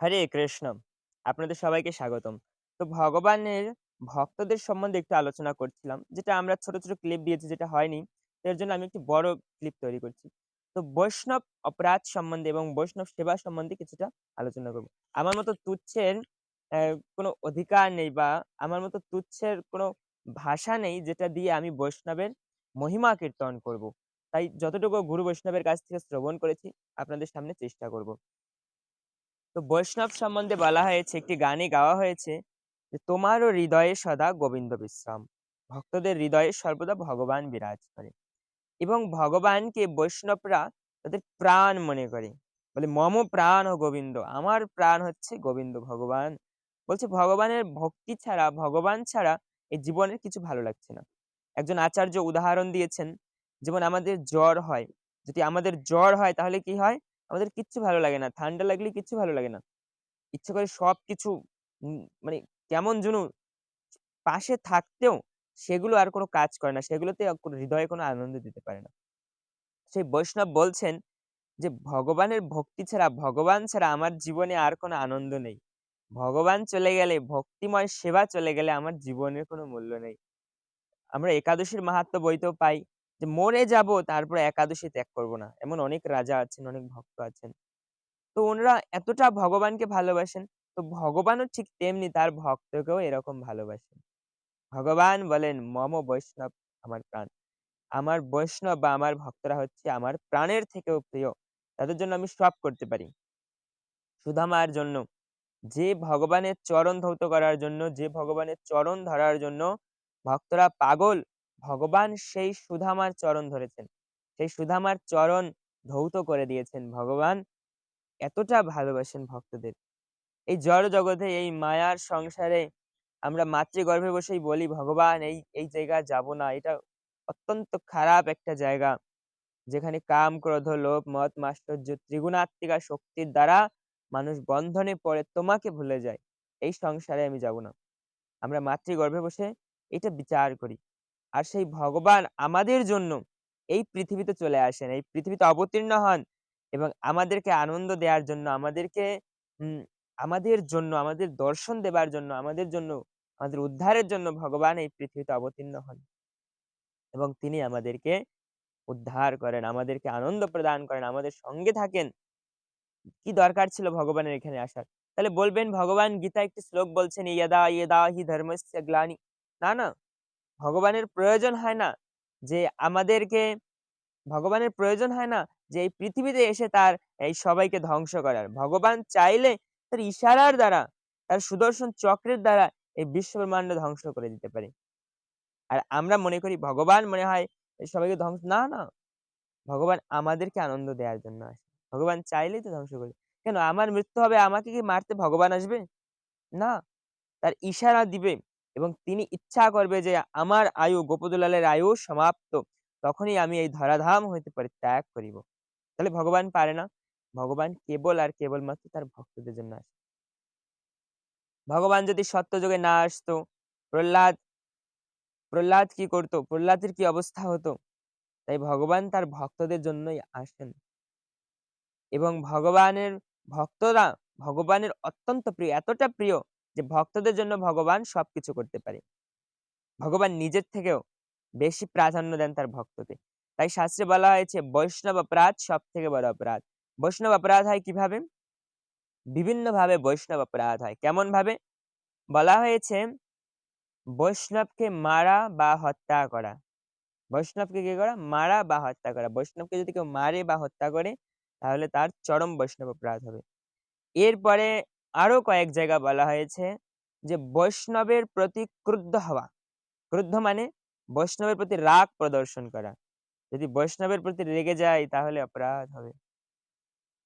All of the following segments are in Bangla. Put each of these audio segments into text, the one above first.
হরে কৃষ্ণ। আপনাদের সবাইকে স্বাগতম। তো ভগবানের ভক্তদের সম্বন্ধে একটু আলোচনা করছিলাম। যেটা আমরা ছোট, ছোট ক্লিপ দিয়েছি যেটা হয়নি। এর জন্য আমি একটি বড় ক্লিপ তৈরি করছি। তো বৈষ্ণব অপরাধ সম্বন্ধে এবং বৈষ্ণব সেবা সম্বন্ধে কিছুটা আলোচনা করব। আমার মতো তুচ্ছের কোনো অধিকার নেই বা আমার মতো তুচ্ছের কোনো ভাষা নেই যেটা দিয়ে আমি বৈষ্ণবের মহিমা কীর্তন করব। তাই যতটুকু গুরু বৈষ্ণবের কাছ থেকে শ্রবণ করেছি আপনাদের সামনে চেষ্টা করব। তো বৈষ্ণব সম্বন্ধে বলা হয়েছে, একটি গানে গাওয়া হয়েছে যে, তোমারও হৃদয়ে সদা গোবিন্দ বিশ্রাম। ভক্তদের হৃদয়ে সর্বদা ভগবান বিরাজ করে। এবং ভগবানকে বৈষ্ণবরা তাদের প্রাণ মনে করে। বলে, মম প্রাণ ও গোবিন্দ, আমার প্রাণ হচ্ছে গোবিন্দ ভগবান। বলছে, ভগবানের ভক্তি ছাড়া, ভগবান ছাড়া এই জীবনের কিছু ভালো লাগছে না। একজন আচার্য উদাহরণ দিয়েছেন, যেমন আমাদের জ্বর হয়। যদি আমাদের জ্বর হয়, তাহলে কি হয়? আমাদের কিচ্ছু ভালো লাগে না। ঠান্ডা লাগলে কিচ্ছু ভালো লাগে না। ইচ্ছে করে সবকিছু উম মানে কেমন যেন পাশে থাকতেও সেগুলো আর কোনো কাজ করে না। সেগুলোতে হৃদয়ে কোনো আনন্দ দিতে পারে না। সেই বৈষ্ণব বলছেন যে, "ভগবানের ভক্তি ছাড়া, ভগবান ছাড়া আমার জীবনে আর কোনো আনন্দ নেই। ভগবান চলে গেলে, ভক্তিময় সেবা চলে গেলে আমার জীবনের কোনো মূল্য নেই।" আমরা একাদশীর মাহাত্ম্য বইতেও পাই যে, "মরে যাব তারপরে একাদশী ত্যাগ করব না।" এমন অনেক রাজা আছেন, অনেক ভক্ত আছেন। তো ওনারা এতটা ভগবানকে ভালোবাসেন, তো ভগবানও ঠিক তেমনি তার ভক্তকেও এরকম ভালোবাসেন। ভগবান বলেন, "মম বৈষ্ণব আমার প্রাণ।" আমার বৈষ্ণব বা আমার ভক্তরা হচ্ছে আমার প্রাণের থেকেও প্রিয়। তাদের জন্য আমি সব করতে পারি। সুদামার জন্য যে ভগবানের চরণ ধৌত করার জন্য, যে ভগবানের চরণ ধরার জন্য ভক্তরা পাগল, ভগবান সেই সুধামার চরণ ধরেছেন। সেই সুধামার চরণ ধৌত করে দিয়েছেন ভগবান এতটা ভালোবাসেন ভক্তদের। এই জড় জগতে এই মায়ার সংসারে আমরা মাতৃগর্ভে বসেই বলি ভগবান এই, এই জায়গায় যাব না। এটা অত্যন্ত খারাপ একটা জায়গা। যেখানে কাম, ক্রোধ, লোভ, মত মাশ্চর্য, ত্রিগুণাত্মিকা শক্তির দ্বারা মানুষ বন্ধনে পড়ে তোমাকে ভুলে যায়। এই সংসারে আমি যাব না। আমরা মাতৃগর্ভে বসে এটা বিচার করি। আর সেই ভগবান আমাদের জন্য এই পৃথিবীতে চলে আসেন। এই পৃথিবীতে অবতীর্ণ হন এবং আমাদেরকে আনন্দ দেওয়ার জন্য, আমাদেরকে আমাদের জন্য, আমাদের দর্শন দেবার জন্য, আমাদের জন্য, আমাদের উদ্ধারের জন্য ভগবান এই পৃথিবীতে অবতীর্ণ হন। এবং তিনি আমাদেরকে উদ্ধার করেন, আমাদেরকে আনন্দ প্রদান করেন, আমাদের সঙ্গে থাকেন। কি দরকার ছিল ভগবানের এখানে আসার? তাহলে বলবেন, ভগবান গীতা একটি শ্লোক বলছেন, ইয়দা ইয়দা হি ধর্মস্য গ্লানি। না না। ভগবানের প্রয়োজন হয় না যে আমাদেরকে, ভগবানের প্রয়োজন হয় না যে এই পৃথিবীতে এসে তার এই সবাইকে ধ্বংস করার। ভগবান চাইলে তার ইশারার দ্বারা, তার সুদর্শন চক্রের দ্বারা এই বিশ্ব ব্রহ্মাণ্ড ধ্বংস করে দিতে পারে। আর আমরা মনে করি ভগবান মনে হয় সবাইকে ধ্বংস, না না। ভগবান আমাদেরকে আনন্দ দেওয়ার জন্য আসে। ভগবান চাইলেই তো ধ্বংস করে। কেন? আমার মৃত্যু হবে, আমাকে কি মারতে ভগবান আসবে? না। তার ইশারা দিবে। এবং তিনি ইচ্ছা করবে যে আমার আয়ু গোপদুলালের আয়ু সমাপ্ত, তখনই আমি এই ধরাধাম হইতে ত্যাগ করিব। তাহলে ভগবান পারে না। ভগবান কেবল আর কেবলমাত্র তার ভক্তদের জন্য আসে। ভগবান যদি সত্য যুগে না আসতো, প্রহ্লাদ প্রহ্লাদ কি করতো? প্রহ্লাদের কি অবস্থা হতো? তাই ভগবান তার ভক্তদের জন্যই আসেন। এবং ভগবানের ভক্তরা, ভগবানের অত্যন্ত প্রিয়, এতটা প্রিয় যে ভক্তদের জন্য ভগবান সবকিছু করতে পারে। ভগবান নিজের থেকেও বেশি প্রাধান্য দেন তার ভক্তকে। তাই শাস্ত্রে বলা হয়েছে, বৈষ্ণব অপরাধ সব থেকে বড় অপরাধ। বৈষ্ণব অপরাধ হয় কীভাবে? বিভিন্ন ভাবে বৈষ্ণব অপরাধ হয়। কেমন ভাবে বলা হয়েছে, বৈষ্ণবকে মারা বা হত্যা করা। বৈষ্ণবকে কি করা? মারা বা হত্যা করা। বৈষ্ণবকে যদি কেউ মারে বা হত্যা করে, তাহলে তার চরম বৈষ্ণব অপরাধ হবে। এরপরে আরও কয়েক জায়গা বলা হয়েছে যে বৈষ্ণবের প্রতি ক্রুদ্ধ হওয়া। ক্রুদ্ধ মানে বৈষ্ণবের প্রতি রাগ প্রদর্শন করা। যদি বৈষ্ণবের প্রতি রেগে যায় তাহলে অপরাধ হবে।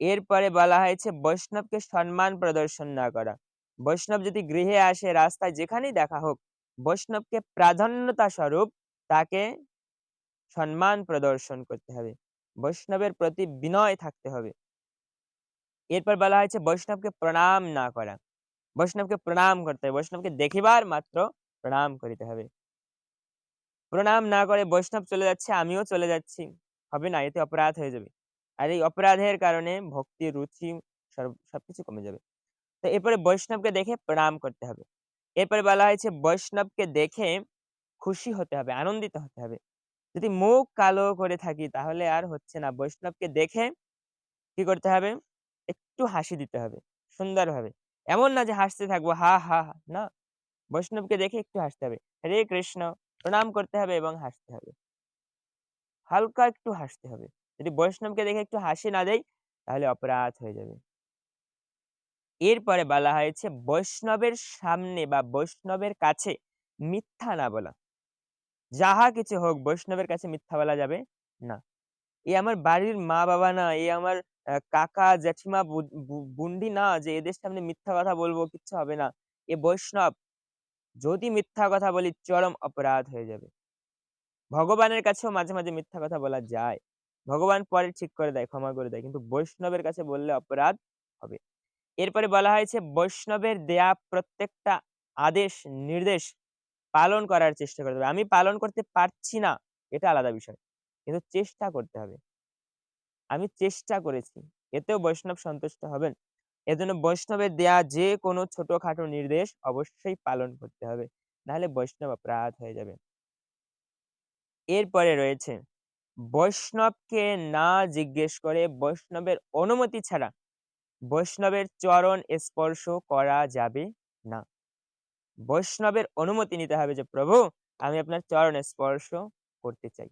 এরপরে বলা হয়েছে বৈষ্ণবকে সম্মান প্রদর্শন না করা। বৈষ্ণব যদি গৃহে আসে রাস্তায় যেখানেই দেখা হোক, বৈষ্ণবকে প্রাধান্যতা স্বরূপ তাকে সম্মান প্রদর্শন করতে হবে। বৈষ্ণবের প্রতি বিনয় থাকতে হবে। এরপর বলা হয়েছে বৈষ্ণবকে প্রণাম না করা বৈষ্ণবকে প্রণাম করতে হবে বৈষ্ণবকে দেখিবার মাত্র প্রণাম করিতে হবে প্রণাম না করে বৈষ্ণব চলে যাচ্ছে আমিও চলে যাচ্ছি হবে না এতে অপরাধ হয়ে যাবে আর এই অপরাধের কারণে ভক্তি রুচি সবকিছু কমে যাবে তো এরপরে বৈষ্ণবকে দেখে প্রণাম করতে হবে। এরপরে বলা হয়েছে বৈষ্ণবকে দেখে খুশি হতে হবে, আনন্দিত হতে হবে। যদি মুখ কালো করে থাকি তাহলে আর হচ্ছে না। বৈষ্ণবকে দেখে কি করতে হবে? একটু হাসি দিতে হবে সুন্দরভাবে। এমন না যে হাসতে থাকব হা, হা, হা না। বৈষ্ণবকে দেখে একটু হাসতে হবে। হরে কৃষ্ণ প্রণাম করতে হবে এবং হাসতে হবে। হালকা একটু হাসতে হবে। যদি বৈষ্ণবকে দেখে একটু হাসি না দেই তাহলে অপরাধ হয়ে যাবে। এরপরে বলা হয়েছে বৈষ্ণবের সামনে বা বৈষ্ণবের কাছে মিথ্যা না বলা। যাহা কিছু হোক বৈষ্ণবের কাছে মিথ্যা বলা যাবে না। এ আমার বাড়ির মা-বাবা না, এ আমার কাকা, বু বুন্ডি না যে এদের সামনে মিথ্যা কথা বলব কিচ্ছু হবে না। এ বৈষ্ণব। যদি মিথ্যা কথা বলি চরম অপরাধ হয়ে যাবে। ভগবানের কাছেও মাঝে, মাঝে মিথ্যা কথা বলা যায়। ভগবান পরে ঠিক করে দেয়, ক্ষমা করে দেয়। কিন্তু বৈষ্ণবের কাছে বললে অপরাধ হবে। এরপরে বলা হয়েছে বৈষ্ণবের দেয়া প্রত্যেকটা আদেশ, নির্দেশ পালন করার চেষ্টা করতে হবে। আমি পালন করতে পারছি না, এটা আলাদা বিষয়। কিন্তু চেষ্টা করতে হবে। আমি চেষ্টা করেছি। এতেও বৈষ্ণব সন্তুষ্ট হবেন। এজন্য বৈষ্ণবের দেয়া যে কোনো ছোটখাটো নির্দেশ অবশ্যই পালন করতে হবে। নাহলে বৈষ্ণব অপরাধ হয়ে যাবে। এরপরে রয়েছে, বৈষ্ণবকে না জিজ্ঞেস করে বৈষ্ণবের অনুমতি ছাড়া বৈষ্ণবের চরণ স্পর্শ করা যাবে না। বৈষ্ণবের অনুমতি নিতে হবে যে, প্রভু, আমি আপনার চরণ স্পর্শ করতে চাই।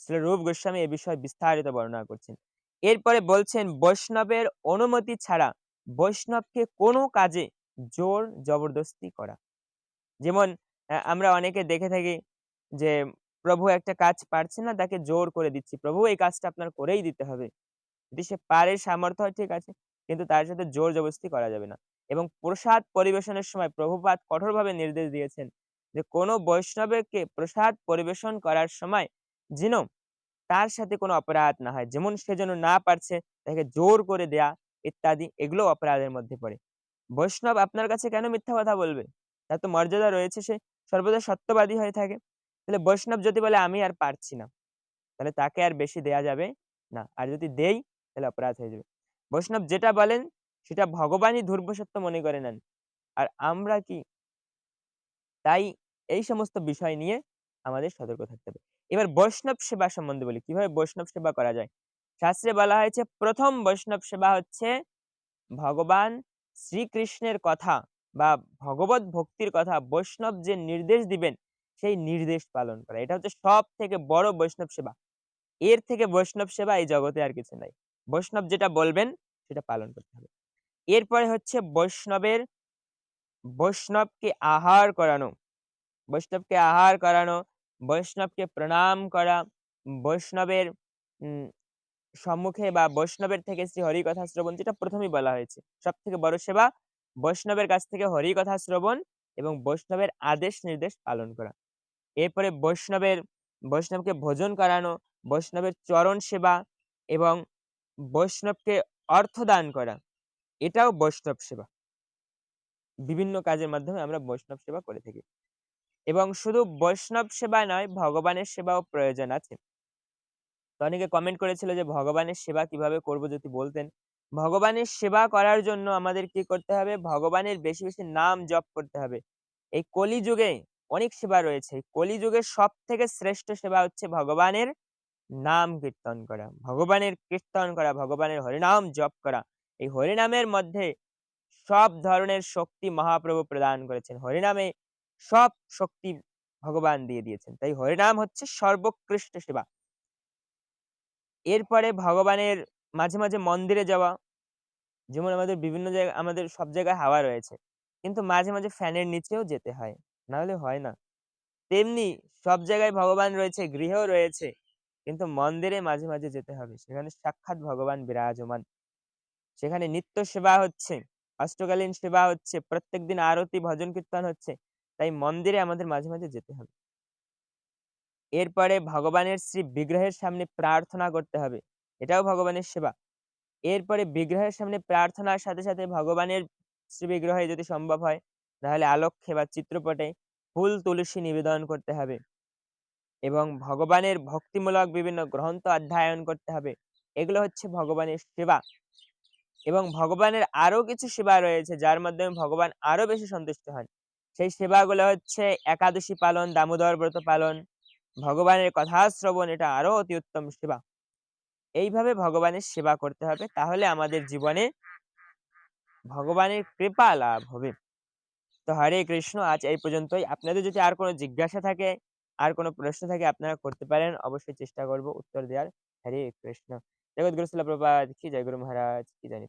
শ্রী রূপ গোস্বামী এ বিষয়ে বিস্তারিত বর্ণনা করছেন। এরপরে বলছেন, বৈষ্ণবের অনুমতি ছাড়া বৈষ্ণবকে কোনো কাজে জোর জবরদস্তি করা। যেমন আমরা অনেকে দেখে থাকি যে, প্রভু একটা কাজ পারছে না, তাকে জোর করে দিচ্ছি। প্রভু, এই কাজটা আপনার করেই দিতে হবে। যদি সে পারে, সামর্থ্য ঠিক আছে। কিন্তু তার সাথে জোর জবরদস্তি করা যাবে না। এবং প্রসাদ পরিবেশনের সময় প্রভুপাদ কঠোরভাবে নির্দেশ দিয়েছেন যে, কোনো বৈষ্ণবকে প্রসাদ পরিবেশন করার সময় যেন তার সাথে কোনো অপরাধ না হয়। যেমন সে যেন না পারছে তাকে জোর করে দেয়া ইত্যাদি এগুলো অপরাধের মধ্যে পড়ে। বৈষ্ণব আপনার কাছে কেন মিথ্যা কথা বলবে? তার তো মর্যাদা রয়েছে সে সর্বদা সত্যবাদী হয়ে থাকে। তাহলে বৈষ্ণব যদি বলে আমি আর পারছি না, তাহলে তাকে আর বেশি দেয়া যাবে না। আর যদি দেই তাহলে অপরাধ হয়ে যাবে। বৈষ্ণব যেটা বলেন সেটা ভগবানই ধ্রুবসত্য মনে করে নেন। আর আমরা কি? তাই এই সমস্ত বিষয় নিয়ে আমাদের সতর্ক থাকতে হবে। এবার বৈষ্ণব সেবা সম্বন্ধে বলি। কীভাবে বৈষ্ণব সেবা করা যায়? শাস্ত্রে বলা হয়েছে প্রথম বৈষ্ণব সেবা হচ্ছে ভগবান শ্রীকৃষ্ণের কথা বা ভগবত ভক্তির কথা বৈষ্ণব যে নির্দেশ দিবেন সেই নির্দেশ পালন করা। এটা হচ্ছে সবথেকে বড় বৈষ্ণব সেবা। এর থেকে বৈষ্ণব সেবা এই জগতে আর কিছু নাই। বৈষ্ণব যেটা বলবেন সেটা পালন করতে হবে। এরপরে হচ্ছে বৈষ্ণবের বৈষ্ণবকে আহার করানো। বৈষ্ণবকে আহার করানো, বৈষ্ণবকে প্রণাম করা, বৈষ্ণবের সম্মুখে বা বৈষ্ণবের থেকে শ্রী হরিকথা শ্রবণ যেটা ১ম এই বলা হয়েছে। সবথেকে বড় সেবা বৈষ্ণবের কাছ থেকে হরিকথা শ্রবণ এবং বৈষ্ণবের আদেশ নির্দেশ পালন করা। এরপরে বৈষ্ণবের বৈষ্ণবকে ভোজন করানো, বৈষ্ণবের চরণ সেবা এবং বৈষ্ণবকে অর্থ দান করা। এটাও বৈষ্ণব সেবা। বিভিন্ন কাজের মাধ্যমে আমরা বৈষ্ণব সেবা করে থাকি। এবং শুধু বৈষ্ণব সেবা নয় ভগবানের সেবাও প্রয়োজন আছে। অনেকে কমেন্ট করেছিল যে ভগবানের সেবা কীভাবে করব যদি বলতেন। ভগবানের সেবা করার জন্য আমাদের কি করতে হবে? ভগবানের বেশি, বেশি নাম জপ করতে হবে। এই কলিযুগে অনেক সেবা রয়েছে। কলিযুগের সবথেকে শ্রেষ্ঠ সেবা হচ্ছে ভগবানের নাম কীর্তন করা। ভগবানের কীর্তন করা, ভগবানের হরিনাম জপ করা। এই হরিনামের মধ্যে সব ধরনের শক্তি মহাপ্রভু প্রদান করেছেন। হরিনামে সব শক্তি ভগবান দিয়ে দিয়েছেন। তাই হরিনাম হচ্ছে সর্বোৎকৃষ্ট সেবা। এরপরে ভগবানের মাঝে, মাঝে মন্দিরে যাওয়া। যেমন আমাদের বিভিন্ন জায়গায় আমাদের সব জায়গায় হাওয়া রয়েছে। কিন্তু মাঝে, মাঝে ফ্যানের নিচেও যেতে হয়। নাহলে হয় না। তেমনি সব জায়গায় ভগবান রয়েছে, গৃহেও রয়েছে। কিন্তু মন্দিরে মাঝে, মাঝে যেতে হবে। সেখানে সাক্ষাৎ ভগবান বিরাজমান। সেখানে নিত্য সেবা হচ্ছে, অষ্টকালীন সেবা হচ্ছে, প্রত্যেকদিন আরতি, ভজন কীর্তন হচ্ছে। তাই মন্দিরে আমাদের মাঝে, মাঝে যেতে হবে। এরপরে ভগবানের শ্রী বিগ্রহের সামনে প্রার্থনা করতে হবে। এটাও ভগবানের সেবা। এরপরে বিগ্রহের সামনে প্রার্থনার সাথে, সাথে ভগবানের শ্রী বিগ্রহে যদি সম্ভব হয় তাহলে আলক্ষ্যে বা চিত্রপটে ফুল তুলসী নিবেদন করতে হবে। এবং ভগবানের ভক্তিমূলক বিভিন্ন গ্রন্থ অধ্যয়ন করতে হবে। এগুলো হচ্ছে ভগবানের সেবা। এবং ভগবানের আরও কিছু সেবা রয়েছে যার মাধ্যমে ভগবান আরও বেশি সন্তুষ্ট হন। সেই সেবাগুলো হচ্ছে একাদশী পালন, দামোদর ব্রত পালন, ভগবানের কথা শ্রবণ এটা আরও অতি উত্তম সেবা। এইভাবে ভগবানের সেবা করতে হবে তাহলে আমাদের জীবনে ভগবানের কৃপা লাভ হবে। তো হরে কৃষ্ণ আজ এই পর্যন্তই। আপনাদের যদি আর কোনো জিজ্ঞাসা থাকে, আর কোনো প্রশ্ন থাকে আপনারা করতে পারেন। অবশ্যই চেষ্টা করব উত্তর দেওয়ার। হরে কৃষ্ণ। জগৎগুরু শিলা প্রভুপাদ কি জয় গুরু মহারাজ কি নিতাই